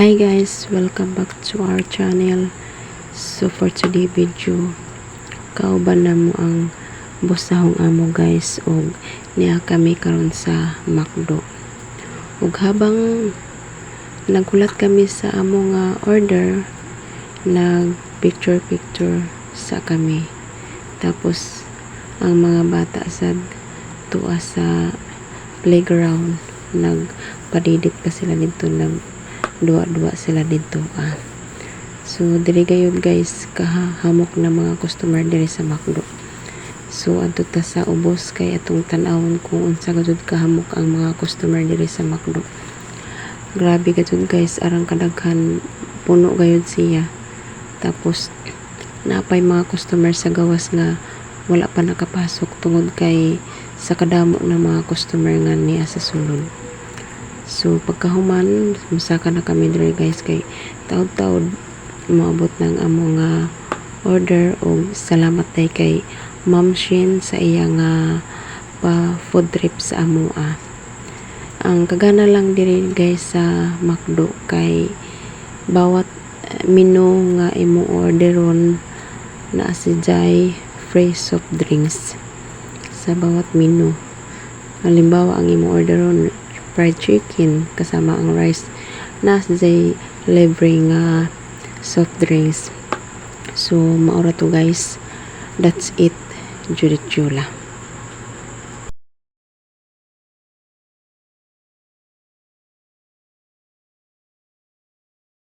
Hi guys, welcome back to our channel. So for today video, kauban na mo ang busahong amo guys og niya kami karon sa McDo. Ug habang nagkulat kami sa amo nga order, nag picture picture sa kami. Tapos ang mga bata sad tuwa sa playground nagpadidit pa sila dito duwa-duwa sila dito ah. So diri gayud guys kahamok na mga customer diri sa McDo. So adto ta sa ubos kay atong tan-awon kung unsa gud kahamok ang mga customer diri sa McDo. Grabe gud guys arang kadaghan puno gayud siya. Tapos napay mga customer sa gawas nga wala pa nakapasok tungod kay sa kadamo ng mga customer nga niya sa sulod. So pagkahuman, musaka na kami diri guys kay taud-taud maabot ng amo nga order o salamat tay kay Ma'am Shin sa iya nga pa food trip sa amo ah. Ang kagana lang diri guys sa McDo kay bawat eh, menu nga imo orderon na asijay free soft drinks sa bawat menu. Halimbawa ang imo orderon fried chicken kasama ang rice na asijay libre nga soft drinks. So maura to guys. That's it. Judith Jula.